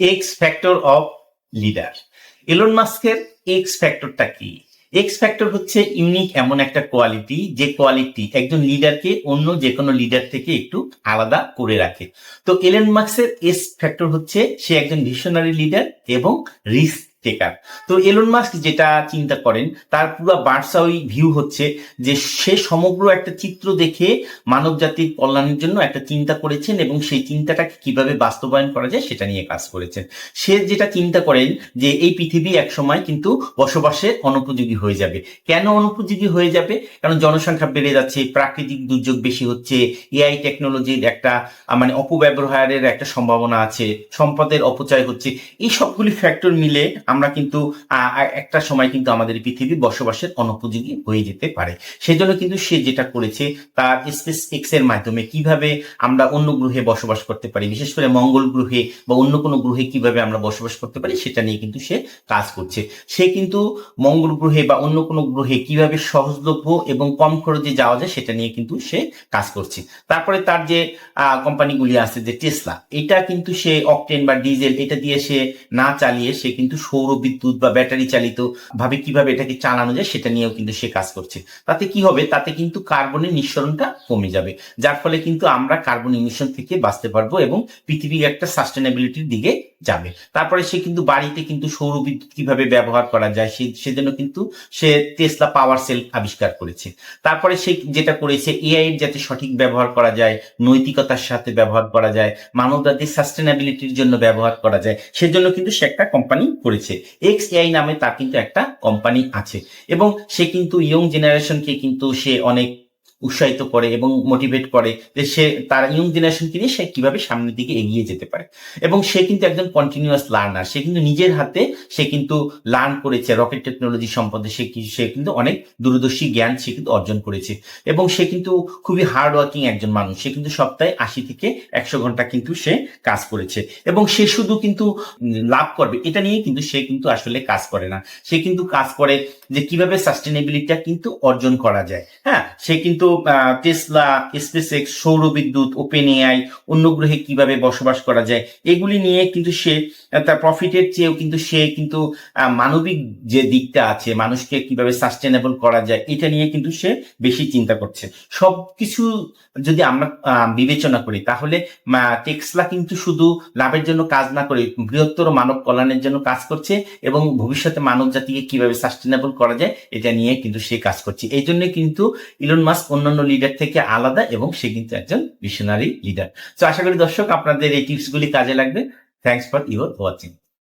X factor of leader Elon মাস্কের X ফ্যাক্টরটা কি? এক্স ফ্যাক্টর হচ্ছে ইউনিক এমন একটা কোয়ালিটি যে কোয়ালিটি একজন লিডারকে অন্য যে কোনো লিডার থেকে একটু আলাদা করে রাখে। তো এলন মাস্কের এস ফ্যাক্টর হচ্ছে সে একজন ভিশনারি লিডার এবং রিস্ক টেকার তো এলন মাস্ক যেটা চিন্তা করেন, তার পুরো বার্সা ওই ভিউ হচ্ছে যে সে সমগ্র একটা চিত্র দেখে মানব জাতির কল্যাণের জন্য একটা চিন্তা করেছেন এবং সেই চিন্তাটাকে কীভাবে বাস্তবায়ন করা যায় সেটা নিয়ে কাজ করেছেন। সে যেটা চিন্তা করেন যে এই পৃথিবী একসময় কিন্তু বসবাসের অনুপযোগী হয়ে যাবে। কেন অনুপযোগী হয়ে যাবে? কারণ জনসংখ্যা বেড়ে যাচ্ছে, প্রাকৃতিক দুর্যোগ বেশি হচ্ছে এআই টেকনোলজির একটা মানে অপব্যবহারের একটা সম্ভাবনা আছে, সম্পদের অপচয় হচ্ছে, এই সবগুলি ফ্যাক্টর মিলে আমরা কিন্তু একটা সময় কিন্তু আমাদের পৃথিবী বসবাসের অনুপযোগী হয়ে যেতে পারে। সেজন্য কিন্তু সে যেটা করেছে, তার স্পেস এক্সের মাধ্যমে কীভাবে আমরা অন্য গ্রহে বসবাস করতে পারি, বিশেষ করে মঙ্গল গ্রহে বা অন্য কোনো গ্রহে কীভাবে আমরা বসবাস করতে পারি, সেটা নিয়ে কিন্তু সে কাজ করছে। সে কিন্তু মঙ্গল গ্রহে বা অন্য কোনো গ্রহে কীভাবে সহজলভ্য এবং কম খরচে যাওয়া যায়, সেটা নিয়ে কিন্তু সে কাজ করছে। তারপরে তার যে কোম্পানিগুলি আছে, যে টেসলা এটা কিন্তু সে অকটেন বা ডিজেল, এটা দিয়ে সে না চালিয়ে সে কিন্তু সৌর বিদ্যুৎ বা ব্যাটারি চালিত ভাবে কীভাবে এটাকে চালানো যায় সেটা নিয়েও কিন্তু সে কাজ করছে। তাতে কি হবে? তাতে কিন্তু কার্বনের নিঃসরণটা কমে যাবে। যার ফলে কিন্তু আমরা কার্বন ইমিশন থেকে বাঁচতে পারব এবং পৃথিবীর একটা সাস্টেনেবিলিটির দিকে যাবে। তারপরে সে কিন্তু বাড়িতে কিন্তু সৌর বিদ্যুৎ কীভাবে ব্যবহার করা যায়, সে সেজন্য কিন্তু সে টেসলা পাওয়ার সেল আবিষ্কার করেছে। তারপরে সে যেটা করেছে এআই এর যাতে সঠিক ব্যবহার করা যায়, নৈতিকতার সাথে ব্যবহার করা যায় মানব জাতির সাস্টেনেবিলিটির জন্য ব্যবহার করা যায়, সেজন্য কিন্তু সে একটা কোম্পানি করেছে। এক্স এআই নামে তার কিন্তু একটা কোম্পানি আছে। এবং সে কিন্তু ইয়ং জেনারেশনকে কিন্তু সে অনেক উৎসাহিত করে এবং মোটিভেট করে যে সে তার ইয়ং জেনারেশনকে নিয়ে সে কীভাবে সামনের দিকে এগিয়ে যেতে পারে এবং সে কিন্তু একজন কন্টিনিউয়াস লার্নার সে কিন্তু নিজের হাতে সে কিন্তু লার্ন করেছে রকেট টেকনোলজি সম্পর্কে সে সে কিন্তু অনেক দূরদর্শী জ্ঞান সে কিন্তু অর্জন করেছে এবং সে কিন্তু খুবই হার্ড ওয়ার্কিং একজন মানুষ সে কিন্তু সপ্তাহে আশি থেকে একশো ঘণ্টা কিন্তু সে কাজ করেছে এবং সে শুধু কিন্তু লাভ করবে এটা নিয়ে কিন্তু সে কিন্তু আসলে কাজ করে না সে কিন্তু কাজ করে যে কীভাবে সাস্টেনেবিলিটিটা কিন্তু অর্জন করা যায় হ্যাঁ সে কিন্তু টেসলা স্পেস এক্স সৌর বিদ্যুৎ ওপেন এআই অন্য গ্রহে কীভাবে বসবাস করা যায়, এগুলি নিয়ে কিন্তু সে তার প্রফিটের চেয়েও কিন্তু সে কিন্তু মানবিক যে দিকটা আছে, মানুষকে কীভাবে সাস্টেনেবল করা যায়, এটা নিয়ে কিন্তু সে বেশি চিন্তা করছে। সবকিছু যদি আমরা বিবেচনা করি, তাহলে টেক্সলা কিন্তু শুধু লাভের জন্য কাজ না করে, বৃহত্তর মানব কল্যাণের জন্য কাজ করছে এবং ভবিষ্যতে মানব জাতিকে কীভাবে সাস্টেনেবল করা যায়, এটা নিয়ে কিন্তু সে কাজ করছে। এই জন্য কিন্তু ইলন মাস্ক অন্যান্য লিডার থেকে আলাদা এবং সে কিন্তু একজন মিশনারি লিডার তো আশা করি দর্শক, আপনাদের এই টিপসগুলি কাজে লাগবে। Thanks for your watching